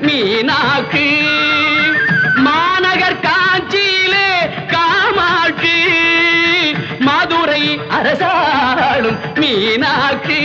மீனாக்கு மாநகர் காஞ்சியிலே காமாட்சி. மதுரை அரசாளும் மீனாக்கு